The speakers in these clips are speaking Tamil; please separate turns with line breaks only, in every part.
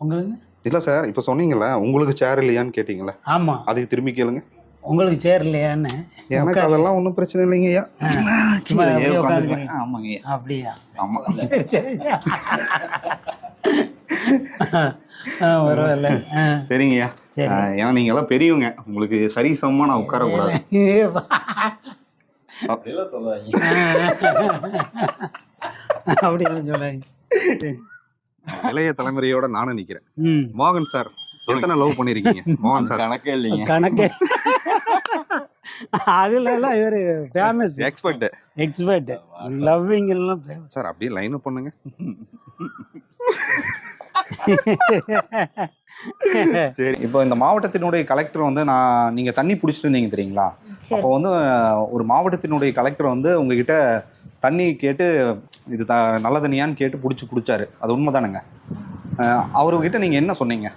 உங்களுக்கு
இல்ல சார் இப்ப சொன்னீங்கல்ல உங்களுக்கு சேர் இல்லையான்னு கேட்டீங்கல்ல
ஆமாம்
அதுக்கு திரும்பி கேளுங்க.
உங்களுக்கு சேர் இல்லையான்னு?
எனக்கு அதெல்லாம் ஒன்றும் பிரச்சனை இல்லைங்க ஐயா. ஆமாங்க
அப்படியா?
ஆமா.
சரி சரி. ஆ பரவாயில்ல. ஆ.
சரிங்க ஐயா.
சரி.
ஆஹ் ஏன்னா நீங்க எல்லாம் பெரியவங்க. உங்களுக்கு சரி சமமா நான் உட்காரக்கூடாது.
அப்படிலாம் சொல்லாதீங்க.
அப்படியெல்லாம் சொல்லாங்க
இளைய தலைமுறையோட நானும் நிக்கிறேன். மோகன் சார் எத்தனை லவ் பண்ணிருக்கீங்க? மோகன் சார்.
கணக்கே இல்லைங்க.
கணக்கு. அதுல எல்லாம் இவரு ஃபேமஸ்
எக்ஸ்பர்ட்
எக்ஸ்பர்ட் லவ்விங் எல்லாம் famous.
சார் அப்படியே லைன் பண்ணுங்க. சரி இப்போ இந்த மாவட்டத்தினுடைய கலெக்டர் வந்து நான் நீங்க தண்ணி பிடிச்சிட்டு இருந்தீங்க தெரியுங்களா? அப்போ வந்து ஒரு மாவட்டத்தினுடைய கலெக்டர் வந்து உங்ககிட்ட தண்ணி கேட்டு இது த நல்ல தண்ணியான்னு கேட்டு பிடிச்சி குடிச்சாரு. அது உண்மைதானுங்க. அஹ், அவர்கிட்ட நீங்க என்ன சொன்னீங்க?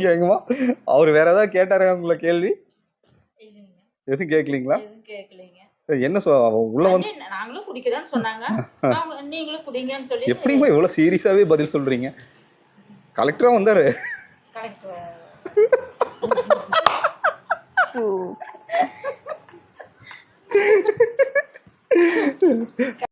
கேக்குமா அவர் வேற ஏதாவது கேட்டாரா உங்களை கேள்வி? எதுவும் கேட்கலீங்களா என்ன உள்ள வந்து
நாங்களும் குடிக்கிறோம்னு சொன்னாங்க. நீங்களும் குடிங்கன்னு சொல்லி
எப்படிமா இவ்வளோ சீரியஸாவே பதில் சொல்றீங்க? கலெக்டரா வந்தாரு.
கரெக்ட்